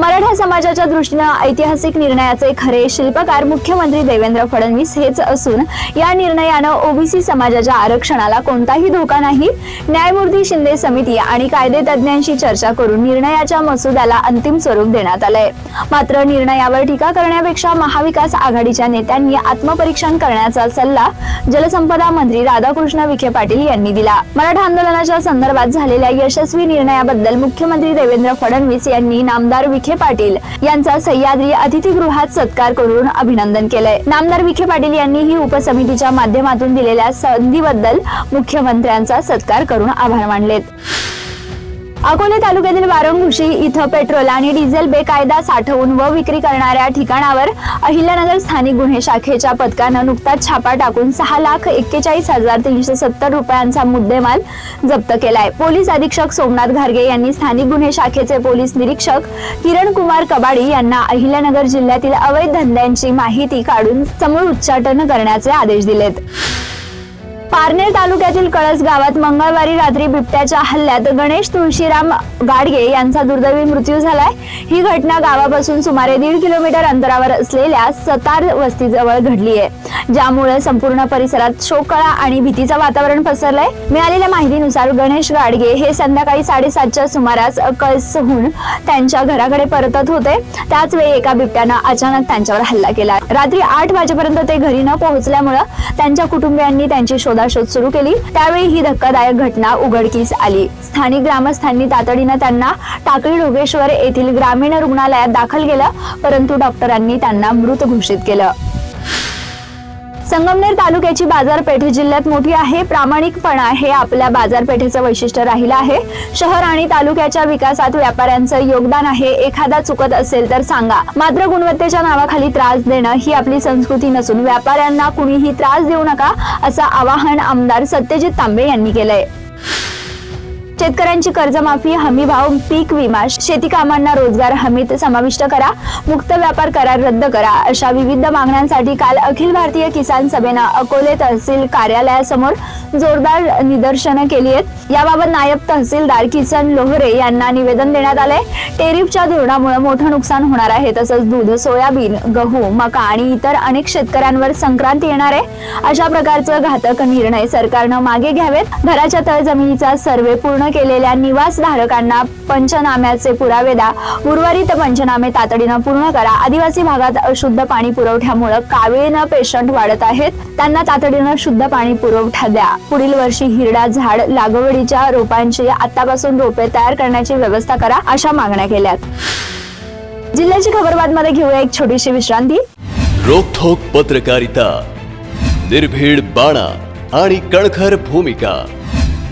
मराठा समाजाच्या दृष्टीनं ऐतिहासिक निर्णयाचे खरे शिल्पकार मुख्यमंत्री देवेंद्र फडणवीस हेच असून या निर्णयानं ओबीसी समाजाच्या आरक्षणाला कोणताही धोका नाही. न्यायमूर्ती शिंदे समिती आणि कायदे तज्ज्ञांशी चर्चा करून निर्णयाच्या मसुद्याला अंतिम स्वरूप देण्यात आलंय. मात्र निर्णयावर टीका करण्यापेक्षा महाविकास आघाडीच्या नेत्यांनी आत्मपरीक्षण करण्याचा सल्ला जलसंपदा मंत्री राधाकृष्ण विखे पाटील यांनी दिला. मराठा आंदोलनाच्या संदर्भात झालेल्या यशस्वी निर्णयाबद्दल मुख्यमंत्री देवेंद्र फडणवीस यांनी नामदार विखे विखे पाटील यांचा सह्याद्री अतिथीगृहात सत्कार करून अभिनंदन केलंय. नामदार विखे पाटील यांनी ही उपसमितीच्या माध्यमातून दिलेल्या संधीबद्दल मुख्यमंत्र्यांचा सत्कार करून आभार मानलेत. अकोले तालुक्यातील वारंगुशी इथं पेट्रोल आणि डिझेल बेकायदा साठवून व विक्री करणाऱ्या ठिकाणावर अहिल्यानगर स्थानिक गुन्हे शाखेच्या पथकानं नुकताच छापा टाकून सहा लाख एक्केचाळीस हजार तीनशे सत्तर रुपयांचा मुद्देमाल जप्त केलाय. पोलीस अधीक्षक सोमनाथ घारगे यांनी स्थानिक गुन्हे शाखेचे पोलीस निरीक्षक किरण कुमार कबाडी यांना अहिल्यानगर जिल्ह्यातील अवैध धंद्यांची माहिती काढून समूळ उच्चाटन करण्याचे आदेश दिलेत. पारनेर तालुक्यातील कळस गावात मंगळवारी रात्री बिबट्याच्या हल्ल्यात गणेश तुळशीराम गाडगे यांचा दुर्दैवी मृत्यू झालाय. ही घटना गावापासून सुमारे दीड किलोमीटर अंतरावर असलेल्या सतार वस्तीजवळ घडली आहे. ज्यामुळे संपूर्ण परिसरात शोककळा आणि भीतीचं वातावरण पसरलंय. मिळालेल्या माहितीनुसार गणेश गाडगे हे संध्याकाळी साडेसातच्या सुमारास कळसहून त्यांच्या घराकडे परतत होते. त्याच वेळी एका बिबट्यानं अचानक त्यांच्यावर हल्ला केला. रात्री आठ वाजेपर्यंत ते घरी न पोहोचल्यामुळे त्यांच्या कुटुंबियांनी त्यांची शोधाशोध सुरू केली त्यावेळी ही धक्कादायक घटना उघडकीस आली. स्थानिक ग्रामस्थांनी तातडीनं त्यांना टाकळी ढोगेश्वर येथील ग्रामीण रुग्णालयात दाखल केलं परंतु डॉक्टरांनी त्यांना मृत घोषित केलं. संगमनेर तालुक्याची बाजारपेठ जिल्ह्यात मोठी आहे. प्रामाणिकपणा हे आपल्या बाजारपेठेचं वैशिष्ट्य राहिलं आहे. शहर आणि तालुक्याच्या विकासात व्यापाऱ्यांचं योगदान आहे. एखादा चुकत असेल तर सांगा. मात्र गुणवत्तेच्या नावाखाली त्रास देणं ही आपली संस्कृती नसून व्यापाऱ्यांना कुणीही त्रास देऊ नका असं आवाहन आमदार सत्यजित तांबे यांनी केलंय. शेतकऱ्यांची कर्जमाफी हमी भाव पीक विमा शेती कामांना रोजगार हमीत समाविष्ट करा मुक्त व्यापार करार रद्द करा अशा विविध मागण्यांसाठी काल अखिल भारतीय किसान सभेनं अकोले तहसील कार्यालयासमोर जोरदार निदर्शनं केली आहेत. याबाबत नायब तहसीलदार किसन लोहरे यांना निवेदन देण्यात आलंय. टेरिफच्या धोरणामुळे मोठं नुकसान होणार आहे तसंच दूध सोयाबीन गहू मका आणि इतर अनेक शेतकऱ्यांवर संक्रांत येणार आहे. अशा प्रकारचं घातक निर्णय सरकारनं मागे घ्यावेत. घराच्या तळजमिनीचा सर्वे पूर्ण केलेल्या निवास धारकांना पंचनाम्याचे पुरावे द्या. उर्वरित पंचनामे तातडीनं पूर्ण करा. आदिवासी भागात अशुद्ध पाणी पुरवठ्यामुळे कावीळनं पेशंट वाढत आहेत. त्यांना तातडीनं शुद्ध पाणी पुरवठा द्या. पुढील वर्षी हिरडा झाड लागवडीच्या रोपांची आतापासून रोपे तयार करण्याची व्यवस्था करा अशा मागण्या केल्यात. जिल्ह्याची खबरबात मध्ये घेऊया एक छोटीशी विश्रांती. रोखोक पत्रकारिता निर्भीड बाणा आणि कणखर भूमिका.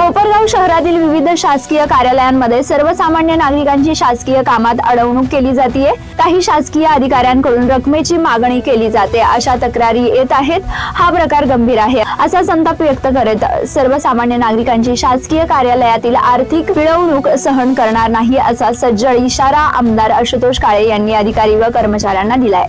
कोपरगाव शहरातील विविध शासकीय कार्यालयांमध्ये सर्वसामान्य नागरिकांची शासकीय कामात अडवणूक केली जाते काही शासकीय अधिकाऱ्यांकडून रकमेची मागणी केली जाते. अशा तक्रारी येत आहेत. हा प्रकार गंभीर आहे. असा संताप व्यक्त करत सर्वसामान्य नागरिकांची शासकीय कार्यालयातील आर्थिक पिळवणूक सहन करणार नाही असा सज्जड इशारा आमदार आशुतोष काळे यांनी अधिकारी व कर्मचाऱ्यांना दिलाय.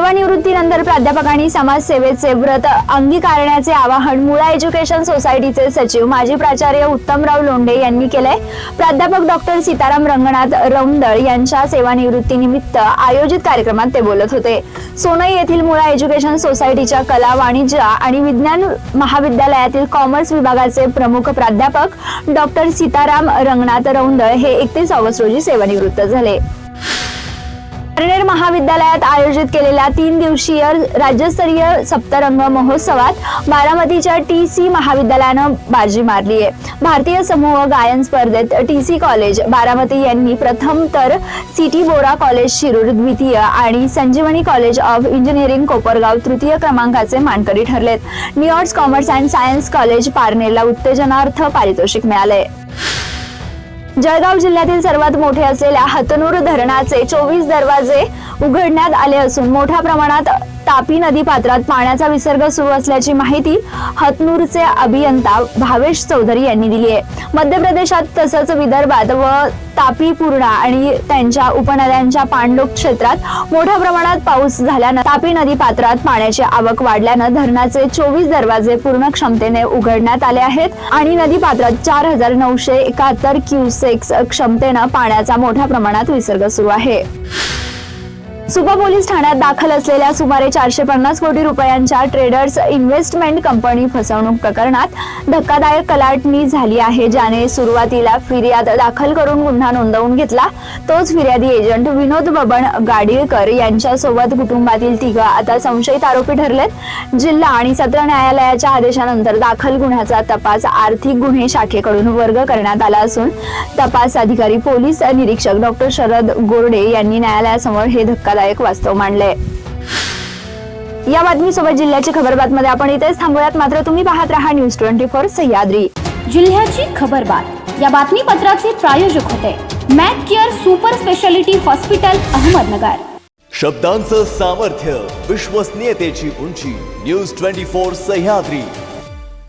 सेवानिवृत्तीनंतर प्राध्यापकांनी समाजसेवेचे व्रत अंगीकारण्याचे आवाहन मुळा एज्युकेशन सोसायटीचे सचिव माजी प्राचार्य उत्तमराव लोंढे यांनी केलंय. प्राध्यापक डॉक्टर सीताराम रंगनाथ रौंदळ यांच्या सेवानिवृत्तीनिमित्त आयोजित कार्यक्रमात ते बोलत होते. सोनई येथील मुळा एज्युकेशन सोसायटीच्या कला वाणिज्य आणि विज्ञान महाविद्यालयातील कॉमर्स विभागाचे प्रमुख प्राध्यापक डॉक्टर सीताराम रंगनाथ रौंदळ हे एकतीस ऑगस्ट रोजी सेवानिवृत्त झाले. पारनेर महाविद्यालयात आयोजित केलेल्या तीन दिवसीय राज्यस्तरीय सप्तरंग महोत्सवात बारामतीच्या टी सी महाविद्यालयानं बाजी मारली आहे. भारतीय समूह गायन स्पर्धेत टी सी कॉलेज बारामती यांनी प्रथम तर सिटी बोरा कॉलेज शिरूर द्वितीय आणि Sanjivani college of engineering Kopargaon तृतीय क्रमांकाचे मानकरी ठरलेत. New Arts commerce and science college पारनेरला उत्तेजनार्थ पारितोषिक मिळाले जळगाव जिल्ह्यातील सर्वात मोठे असलेल्या हतनूर धरणाचे चोवीस दरवाजे उघडण्यात आले असून मोठ्या प्रमाणात तापी नदी पात्रात पाण्याचा विसर्ग सुरू असल्याची माहिती हतनूरचे अभियंता भावेश चौधरी यांनी दिली आहे. मध्य प्रदेशात तसंच विदर्भात व तापी पूर्णा आणि त्यांच्या उपनद्यांच्या पाणलोक क्षेत्रात मोठ्या प्रमाणात पाऊस झाल्यानं तापी नदी पात्रात पाण्याची आवक वाढल्यानं धरणाचे चोवीस दरवाजे पूर्ण क्षमतेने उघडण्यात आले आहेत आणि नदी पात्रात चार हजार नऊशे एकाहत्तर क्युसेक्स क्षमतेनं पाण्याचा मोठ्या प्रमाणात विसर्ग सुरू आहे. सुपा पोलीस ठाण्यात दाखल असलेल्या सुमारे चारशे पन्नास कोटी रुपयांच्या ट्रेडर्स इन्व्हेस्टमेंट कंपनी फसवणूक प्रकरणात धक्कादायक कलाटणी झाली आहे ज्याने सुरुवातीला फिर्याद दाखल करून गुन्हा नोंदवून घेतला. तोच फिर्यादी एजंट विनोद बबन गाडीळकर यांच्यासोबत कुटुंबातील तिघं आता संशयित आरोपी ठरलेत. जिल्हा आणि सत्र न्यायालयाच्या आदेशानंतर दाखल गुन्ह्याचा तपास आर्थिक गुन्हे शाखेकडून वर्ग करण्यात आला असून तपास अधिकारी पोलीस निरीक्षक डॉक्टर शरद गोरडे यांनी न्यायालयासमोर हे धक्का धक्कादायक वास्तव मांडले या बातमीसोबत जिल्ह्याची खबर बातमध्ये आपण इथेच थांबूयात. मात्र तुम्ही पाहत राहा न्यूज ट्वेंटी फोर सह्याद्री. जिल्ह्याची खबरबात या बातमीपत्राचे प्रायोजक होते Mac Care super speciality hospital Ahmednagar. शब्दांचं सामर्थ्य विश्वसनीयतेची उंची न्यूज ट्वेंटी फोर सह्याद्री.